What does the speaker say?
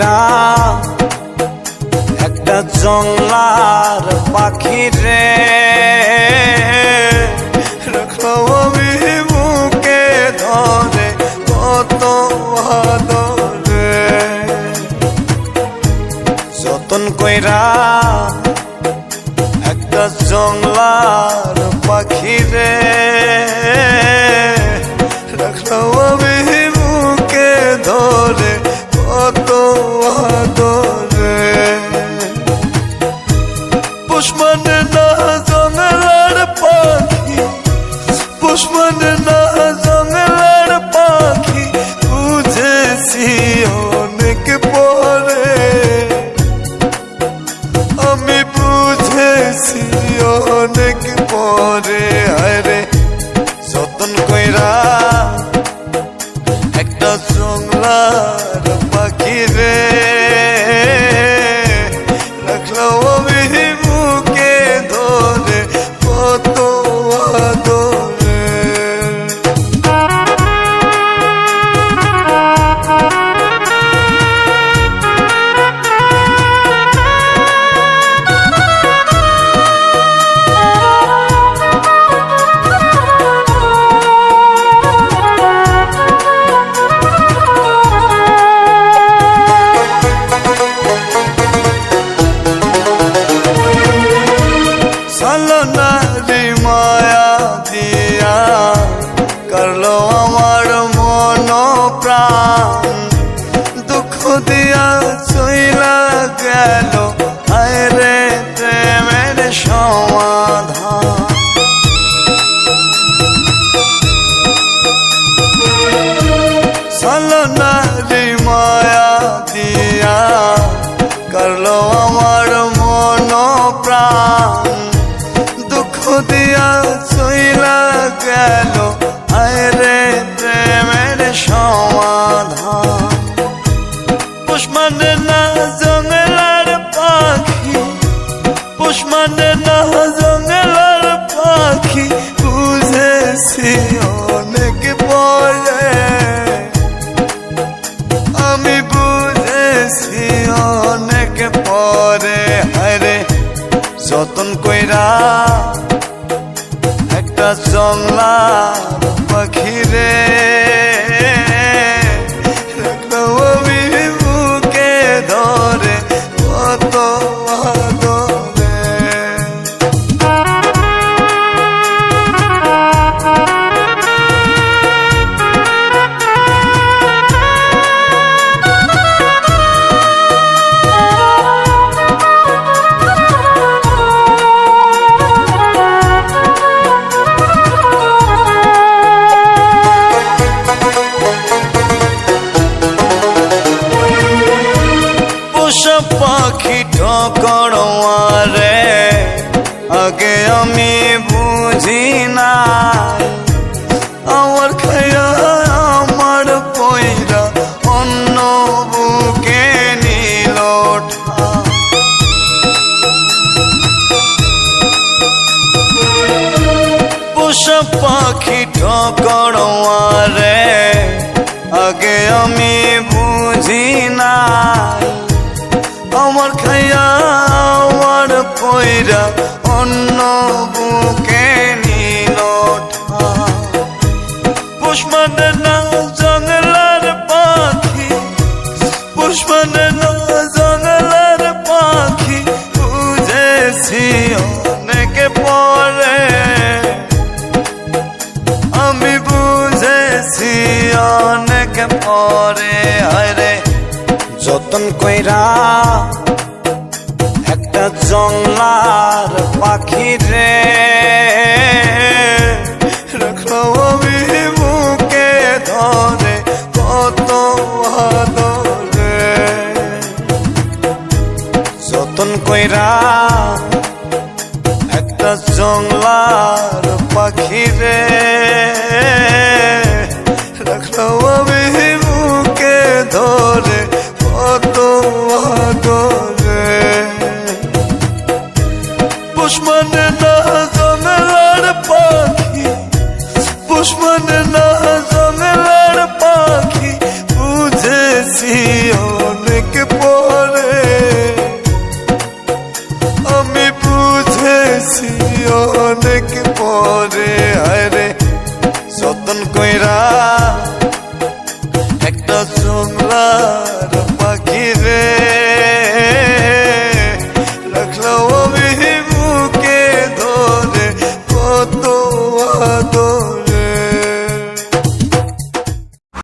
কইরা একটা জংলার পাখি রে ধরে যতন কইরা একটা জংলার পাখি রে করল আমার মন প্রাণ দুঃখ দিয়া চইলা গেল। হায় রে প্রেমের সমাধান। সালনারি মায়া দিয়া করল আমার মন প্রাণ দুঃখ দিয়া চইলা গেল। রে প্রেমের সমাধান। পুষ্মান না জঙ্গলার পাখি পুষ্মান না জঙ্গলার পাখি বুঝেছি। একটা পাখিরে। তো বুকে ধরে কত আদরে। আমার খায়া আমার পয়রা অন্য বুকে নিল। পোষা পাখি ঠকড়োয়ারে আগে আমি বুঝি নাই আমার খাইয়া আমার পয়রা অন্য বুকে পুষ্পন না জঙ্গলার পাখি পুষ্পন না জঙ্গলার পাখি বুঝেছি অনেক পরে আমি বুঝেছি অনেক পরে আরে যতন কইরা একটা জংলার পাখি রে কইরা একটা জংলার পাখি পেয়েছি অনেক পরে